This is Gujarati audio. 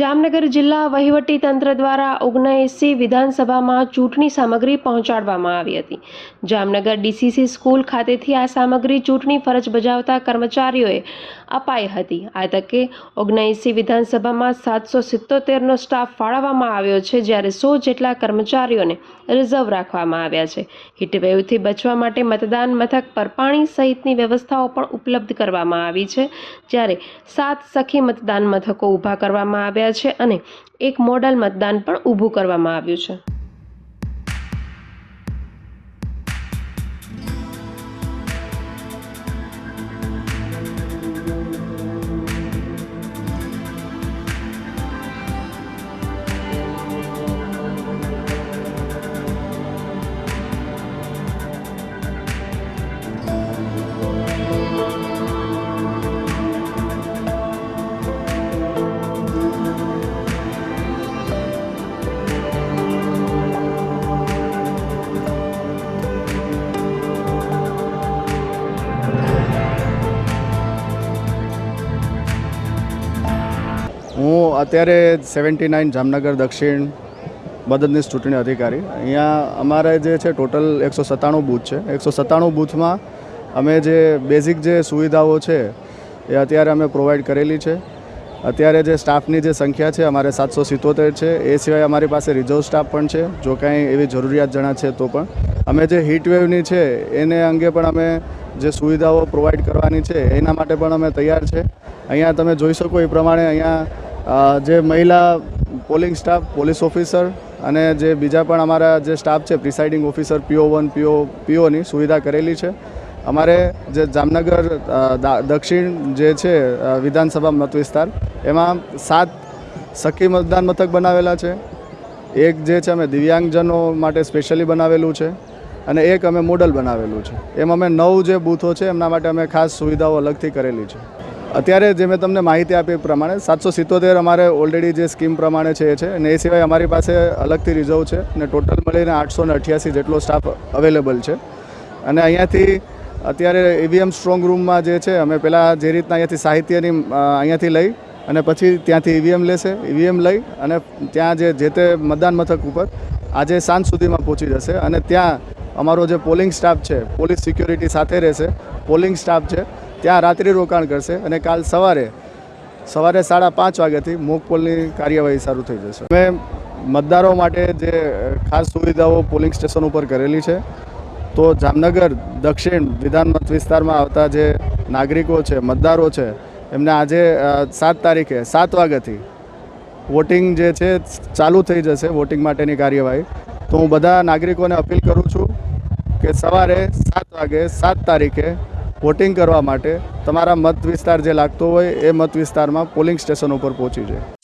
જામનગર જિલ્લા વહીવટી તંત્ર દ્વારા ઓગણએંસી વિધાનસભામાં ચૂંટણી સામગ્રી પહોંચાડવામાં આવી હતી. જામનગર ડીસીસી સ્કૂલ ખાતેથી આ સામગ્રી ચૂંટણી ફરજ બજાવતા કર્મચારીઓએ અપાઈ હતી. આ તકે ઓગણએંસી વિધાનસભામાં સાતસો સિત્તોતેરનો સ્ટાફ ફાળવવામાં આવ્યો છે, જ્યારે સો જેટલા કર્મચારીઓને રિઝર્વ રાખવામાં આવ્યા છે. હીટવેવથી બચવા માટે મતદાન મથક પર પાણી સહિતની વ્યવસ્થાઓ પણ ઉપલબ્ધ કરવામાં આવી છે, જ્યારે સાત સખી મતદાન મથકો ઊભા કરવામાં આવ્યા છે અને એક મોડલ મતદાન પણ ઊભું કરવામાં આવ્યું છે. હું અત્યારે સેવન્ટી નાઇન જામનગર દક્ષિણ મદદનીશ ચૂંટણી અધિકારી. અહીંયા અમારે જે છે ટોટલ એકસો સત્તાણું બૂથ છે. એકસો સત્તાણું બૂથમાં અમે જે બેઝિક જે સુવિધાઓ છે એ અત્યારે અમે પ્રોવાઈડ કરેલી છે. અત્યારે જે સ્ટાફની જે સંખ્યા છે અમારે સાતસો સિત્તોતેર છે. એ સિવાય અમારી પાસે રિઝર્વ સ્ટાફ પણ છે. જો કાંઈ એવી જરૂરિયાત જણા છે તો પણ. અમે જે હીટવેવની છે એને અંગે પણ અમે જે સુવિધાઓ પ્રોવાઈડ કરવાની છે એના માટે પણ અમે તૈયાર છે. અહીંયા તમે જોઈ શકો એ પ્રમાણે અહીંયા જે મહિલા પોલિંગ સ્ટાફ, પોલીસ ઓફિસર અને જે બીજા પણ અમારા જે સ્ટાફ છે, પ્રિસાઇડિંગ ઓફિસર, પીઓ વન, પીઓ, પીઓની સુવિધા કરેલી છે. અમારે જે જામનગર દક્ષિણ જે છે વિધાનસભા મત વિસ્તાર, એમાં સાત સખી મતદાન મથક બનાવેલા છે. એક જે છે, અમે દિવ્યાંગજનો માટે સ્પેશિયલી બનાવેલું છે અને એક અમે મોડલ બનાવેલું છે. એમ અમે નવ જે બૂથો છે, એમના માટે અમે ખાસ સુવિધાઓ અલગથી કરેલી છે. અત્યારે જે મેં તમને માહિતી આપી એ પ્રમાણે સાતસો સિત્તોતેર અમારે ઓલરેડી જે સ્કીમ પ્રમાણે છે એ છે અને એ સિવાય અમારી પાસે અલગથી રિઝર્વ છે અને ટોટલ મળીને આઠસો ને અઠ્યાસી જેટલો સ્ટાફ અવેલેબલ છે. અને અહીંયાથી અત્યારે ઈવીએમ સ્ટ્રોંગ રૂમમાં જે છે, અમે પહેલાં જે રીતના અહીંયાથી સાહિત્યની અહીંયાથી લઈ અને પછી ત્યાંથી ઈવીએમ લેશે ઈવીએમ લઈ અને ત્યાં જે જે તે મતદાન મથક ઉપર આજે સાંજ સુધીમાં પહોંચી જશે. અને ત્યાં અમારો જે પોલિંગ સ્ટાફ છે પોલીસ સિક્યોરિટી સાથે રહેશે. પોલિંગ સ્ટાફ છે ત્યાં રાત્રિ રોકાણ કરશે અને કાલ સવારે સવારે સાડા પાંચ વાગ્યાથી મોક પોલની કાર્યવાહી શરૂ થઈ જશે. અમે મતદારો માટે જે ખાસ સુવિધાઓ પોલિંગ સ્ટેશન ઉપર કરેલી છે, તો જામનગર, દક્ષિણ વિધાન વિસ્તારમાં આવતા જે નાગરિકો છે, મતદારો છે, એમને આજે સાત તારીખે, સાત વાગ્યાથી વોટિંગ જે છે, ચાલુ થઈ જશે વોટિંગ માટેની કાર્યવાહી. તો હું બધા નાગરિકોને અપીલ કરું છું કે સવારે સાત વાગે, સાત તારીખે વોટિંગ કરવા માટે તમારા મત વિસ્તાર જે લાગતો હોય એ મત વિસ્તારમાં પોલિંગ સ્ટેશન ઉપર પહોંચી જાય.